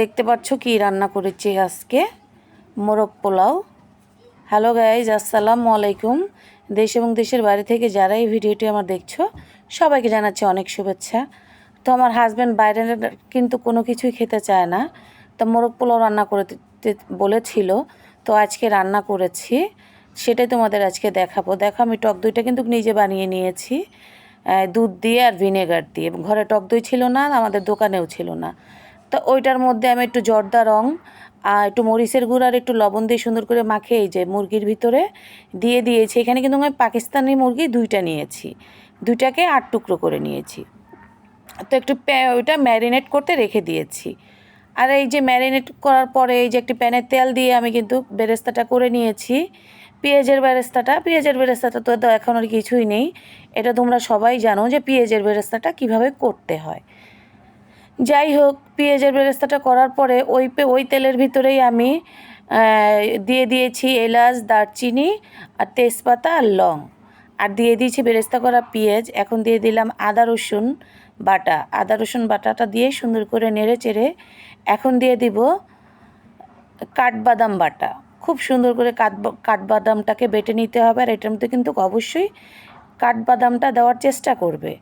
দেখতে পাচ্ছ কি রান্না করেছি আজকে? মোরগ পোলাও। হ্যালো গাইজ আসসালামু আলাইকুম। দেশ এবং দেশের বাইরে থেকে যারা এই ভিডিওটি আমার দেখছ, সবাইকে জানাচ্ছি অনেক শুভেচ্ছা। তো আমার হাজব্যান্ড বাইরে কিন্তু কোনো কিছুই খেতে চায় না। তো মোরগ পোলাও রান্না করে বলেছিল, তো আজকে রান্না করেছি। সেটাই তোমাদের আজকে দেখাবো। দেখো, আমি টক দইটা কিন্তু নিজে বানিয়ে নিয়েছি। দুধ দিয়ে আর ভিনেগার দিয়ে। ঘরে টক দই ছিল না, আমাদের দোকানেও ছিল না। তো ওইটার মধ্যে আমি একটু জর্দা রং আর একটু মরিচের গুঁড়ো আর একটু লবণ দিয়ে সুন্দর করে মাখিয়ে এই যে মুরগির ভিতরে দিয়ে দিয়েছি। এখানে কিন্তু আমি পাকিস্তানি মুরগি দুইটা নিয়েছি। দুইটাকে আট টুকরো করে নিয়েছি। তো একটু ওইটা ম্যারিনেট করতে রেখে দিয়েছি। আর এই যে ম্যারিনেট করার পরে এই যে একটি প্যানে তেল দিয়ে আমি কিন্তু বেরেস্তাটা করে নিয়েছি। পেঁয়াজের বেরেস্তাটা পেঁয়াজের বেরেস্তাটা তো এখন আর কিছুই নেই। এটা তোমরা সবাই জানো যে পেঁয়াজের বেরেস্তাটা কীভাবে করতে হয়। যাই হোক, পেঁয়াজের বেরেস্তাটা করার পরে ওই ওই তেলের ভিতরেই আমি দিয়ে দিয়েছি এলাচ, দারচিনি আর তেজপাতা আর লং। আর দিয়ে দিয়েছি বেরেস্তা করা পেঁয়াজ। এখন দিয়ে দিলাম আদা, রসুন বাটা। আদা, রসুন বাটাটা দিয়ে সুন্দর করে নেড়ে চেড়ে এখন দিয়ে দিব কাঠবাদাম বাটা। খুব সুন্দর করে কাঠ, কাঠবাদামটাকে বেটে নিতে হবে আর এটার মধ্যে কিন্তু অবশ্যই কাঠবাদামটা দেওয়ার চেষ্টা করবে।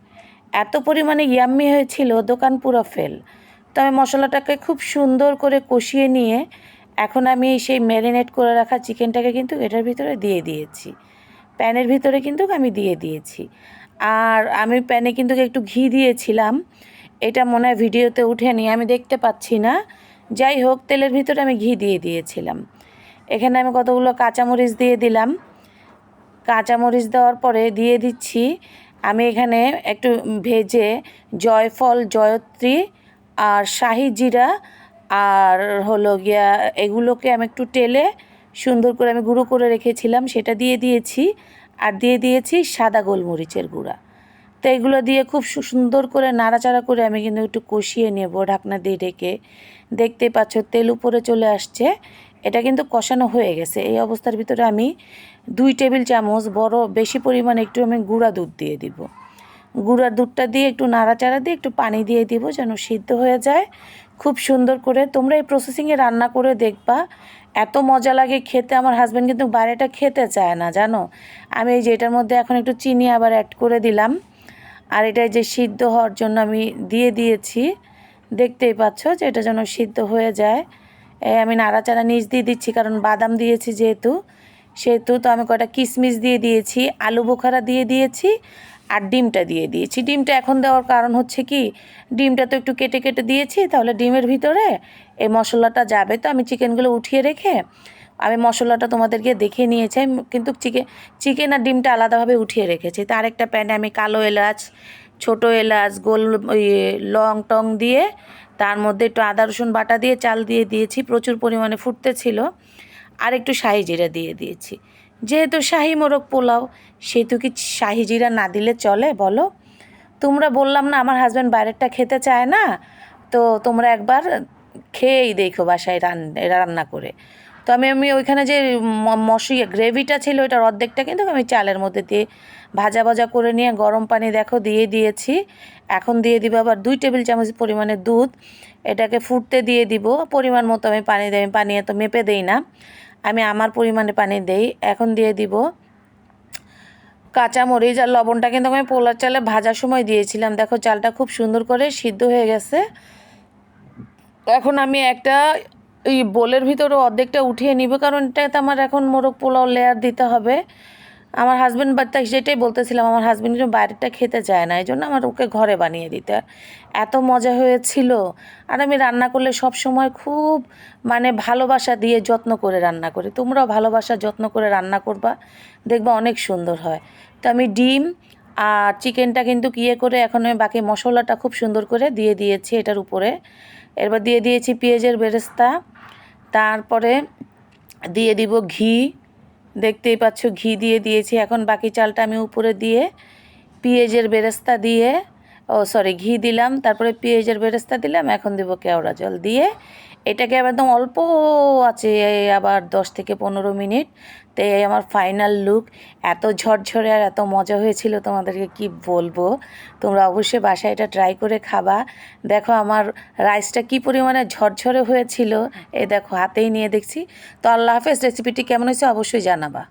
এত পরিমাণে ইয়াম্মি হয়েছিল, দোকান পুরো ফেল তো আমি মশলাটাকে খুব সুন্দর করে কষিয়ে নিয়ে এখন আমি সেই ম্যারিনেট করে রাখা চিকেনটাকে কিন্তু এটার ভিতরে দিয়ে দিয়েছি। প্যানের ভিতরে কিন্তু আমি দিয়ে দিয়েছি। আর আমি প্যানে কিন্তু একটু ঘি দিয়েছিলাম। এটা মনে হয় ভিডিওতে উঠেনি, আমি দেখতে পাচ্ছি না। যাই হোক, তেলের ভিতরে আমি ঘি দিয়ে দিয়েছিলাম। এখানে আমি কতগুলো কাঁচামরিচ দিয়ে দিলাম। কাঁচামরিচ দেওয়ার পরে দিয়ে দিচ্ছি আমি এখানে একটু ভেজে জয়ফল, জয়ত্রী আর শাহি জিরা আর হলো গিয়া এগুলোকে আমি একটু টেলে সুন্দর করে আমি গুঁড়ো করে রেখেছিলাম, সেটা দিয়ে দিয়েছি। আর দিয়ে দিয়েছি সাদা গোলমরিচের গুঁড়া। তো এগুলো দিয়ে খুব সুন্দর করে নাড়াচাড়া করে আমি কিন্তু একটু কষিয়ে নেব ঢাকনা দিয়ে ঢেকে। দেখতে পাচ্ছ তেল উপরে চলে আসছে। এটা কিন্তু কষানো হয়ে গেছে। এই অবস্থার ভিতরে আমি দুই টেবিল চামচ বড়, বেশি পরিমাণে একটু আমি গুঁড়া দুধ দিয়ে দিব। গুঁড়ার দুধটা দিয়ে একটু নাড়াচাড়া দিয়ে একটু পানি দিয়ে দিব যেন সিদ্ধ হয়ে যায়। খুব সুন্দর করে তোমরা এই প্রসেসিংয়ে রান্না করে দেখবা। এত মজা লাগে খেতে, আমার হাজব্যান্ড কিন্তু বাইরেটা খেতে চায় না, জানো? আমি এই যে এটার মধ্যে এখন একটু চিনি আবার অ্যাড করে দিলাম। আর এটা যে সিদ্ধ হওয়ার জন্য আমি দিয়ে দিয়েছি। দেখতেই পাচ্ছ যে এটা যেন সিদ্ধ হয়ে যায়। আমি নাড়াচাড়া নিচ দিয়ে দিচ্ছি, কারণ বাদাম দিয়েছি যেহেতু। সেহেতু তো আমি কয়টা? কিশমিশ দিয়ে দিয়েছি, আলু বোখারা দিয়ে দিয়েছি, আর ডিমটা দিয়ে দিয়েছি। ডিমটা এখন দেওয়ার কারণ হচ্ছে কি, ডিমটা তো একটু কেটে কেটে দিয়েছি, তাহলে ডিমের ভিতরে এই মশলাটা যাবে। তো আমি চিকেনগুলো উঠিয়ে রেখে, আমি মশলাটা তোমাদেরকে দেখিয়ে নিয়েছি। কিন্তু চিকেন চিকেন আর ডিমটা আলাদাভাবে উঠিয়ে রেখেছি। তার একটা প্যানে আমি কালো এলাচ, ছোটো এলাচ, গোল লং টং দিয়ে তার মধ্যে একটু আদা, রসুন বাটা দিয়ে চাল দিয়ে দিয়েছি, প্রচুর পরিমাণে ফুটতে ছিল। আর একটু শাহি জিরা দিয়ে দিয়েছি। যেহেতু শাহি মোরগ পোলাও, সেহেতু কি শাহি জিরা না দিলে চলে বলো? তোমরা বললাম না, আমার হাজব্যান্ড বাইরেরটা খেতে চায় না, তো তোমরা একবার খেয়েই দেখো বাসায় রান, রান্না করে। তো আমি আমি ওইখানে যে মশি, গ্রেভিটা ছিল ওইটার অর্ধেকটা কিন্তু আমি চালের মধ্যে দিয়ে ভাজা ভাজা করে নিয়ে গরম পানি দেখো দিয়ে দিয়েছি। এখন দিয়ে দিব আবার দুই টেবিল চামচ পরিমাণে দুধ। এটাকে ফুটতে দিয়ে দিব। পরিমাণ মতো আমি পানি দিই, আমি পানি এত মেপে দেই না। আমি আমার পরিমাণে পানি দেই। এখন দিয়ে দিব কাঁচামরিচ আর লবণটা কিন্তু আমি পোলার চালে ভাজার সময় দিয়েছিলাম। দেখো চালটা খুব সুন্দর করে সিদ্ধ হয়ে গেছে। এখন আমি একটা এই বোলের ভিতরে অর্ধেকটা উঠিয়ে নিব, কারণ এটাতে আমার এখন মোরগ পোলাও লেয়ার দিতে হবে। আমার হাজব্যান্ড বাচ্চা সেটাই বলতেছিলাম, আমার হাজব্যান্ড কিন্তু বাইরেটা খেতে চায় না এই জন্য আমার ওকে ঘরে বানিয়ে দিতে। এত মজা হয়েছিল। আর আমি রান্না করলে সব সময় খুব মানে ভালোবাসা দিয়ে যত্ন করে রান্না করি। তোমরাও ভালোবাসা, যত্ন করে রান্না করবা, দেখবা অনেক সুন্দর হয়। তো আমি ডিম আর চিকেনটা কিন্তু ইয়ে করে এখন আমি বাকি মশলাটা খুব সুন্দর করে দিয়ে দিয়েছি এটার উপরে। এরপর দিয়ে দিয়েছি পেঁয়াজের বেরেস্তা। তারপরে দিয়ে দিব ঘি। দেখতেই পাচ্ছ, ঘি দিয়ে দিয়েছি। এখন বাকি চালটা আমি উপরে দিয়ে পেঁয়াজের বেরেস্তা দিয়ে, ও সরি, ঘি দিলাম। তারপরে পেঁয়াজের বেরেস্তা দিলাম। এখন দেবো কেওড়া জল দিয়ে এটাকে আবার একদম অল্প আছে আবার দশ থেকে পনেরো মিনিট। তো এই আমার ফাইনাল লুক এত ঝরঝরে আর এত মজা হয়েছিল তোমাদেরকে কি বলব? তোমরা অবশ্যই বাসায় এটা ট্রাই করে খাবা। দেখো আমার রাইসটা কি পরিমাণে ঝরঝরে হয়েছিল এ দেখো হাতেই নিয়ে দেখছি। তো আল্লাহ হাফেজ রেসিপিটি কেমন হয়েছে অবশ্যই জানাবা।